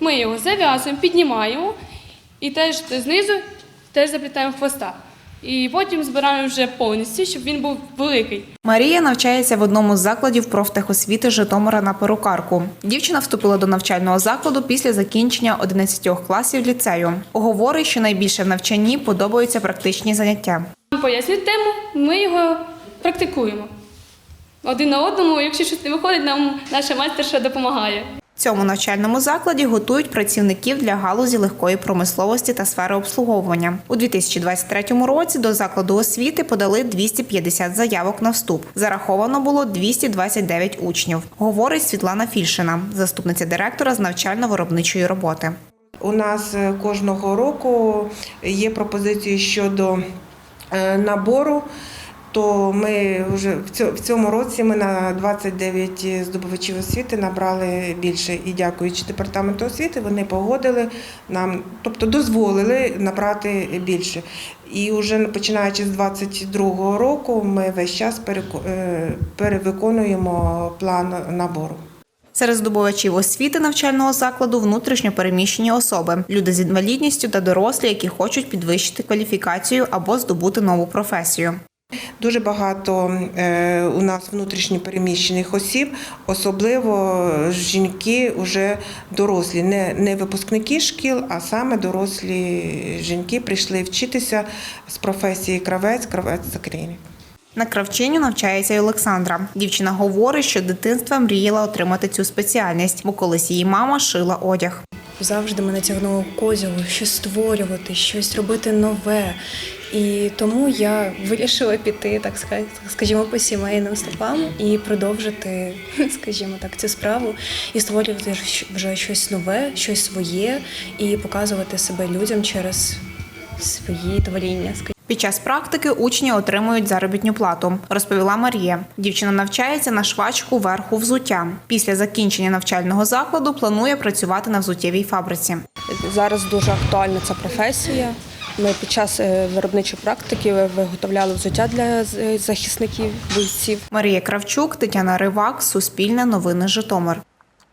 Ми його зав'язуємо, піднімаємо і теж знизу теж заплітаємо хвоста. І потім збираємо вже повністю, щоб він був великий. Марія навчається в одному з закладів профтехосвіти Житомира на перукарку. Дівчина вступила до навчального закладу після закінчення 11 класів ліцею. Говорить, що найбільше в навчанні подобаються практичні заняття. Пояснюють тему, ми його практикуємо. Один на одному, якщо щось не виходить, нам наша майстерша допомагає. Цьому навчальному закладі готують працівників для галузі легкої промисловості та сфери обслуговування. У 2023 році до закладу освіти подали 250 заявок на вступ. Зараховано було 229 учнів, говорить Світлана Фільшина, заступниця директора з навчально-виробничої роботи. У нас е, кожного року є пропозиції щодо е, набору. То ми вже в цьо- цьому році ми на 29 здобувачів освіти набрали більше. І дякуючи департаменту освіти, вони погодили нам, тобто дозволили набрати більше. І вже починаючи з 22 року, ми весь час е, перевиконуємо план набору. Серед здобувачів освіти навчального закладу внутрішньо переміщені особи, люди з інвалідністю та дорослі, які хочуть підвищити кваліфікацію або здобути нову професію. Дуже багато е, у нас внутрішньо переміщених осіб, особливо жінки вже дорослі, не, не випускники шкіл, а саме дорослі жінки прийшли вчитися з професії кравець, кравець закрійник. На кравчиню навчається й Олександра. Дівчина говорить, що дитинства мріяла отримати цю спеціальність, бо колись її мама шила одяг. Завжди мене тягнуло козіло щось створювати, щось робити нове. І тому я вирішила піти, так ска- скажімо, по сімейним стопам і продовжити, скажімо так, цю справу і створювати вже щось нове, щось своє, і показувати себе людям через свої творіння. Під час практики учні отримують заробітну плату, розповіла Марія. Дівчина навчається на швачку верху взуття. Після закінчення навчального закладу планує працювати на взуттєвій фабриці. Зараз дуже актуальна ця професія. Ми під час е, виробничої практики виготовляли взуття для захисників, бійців. Марія Кравчук, Тетяна Ривак, Суспільне новини Житомир.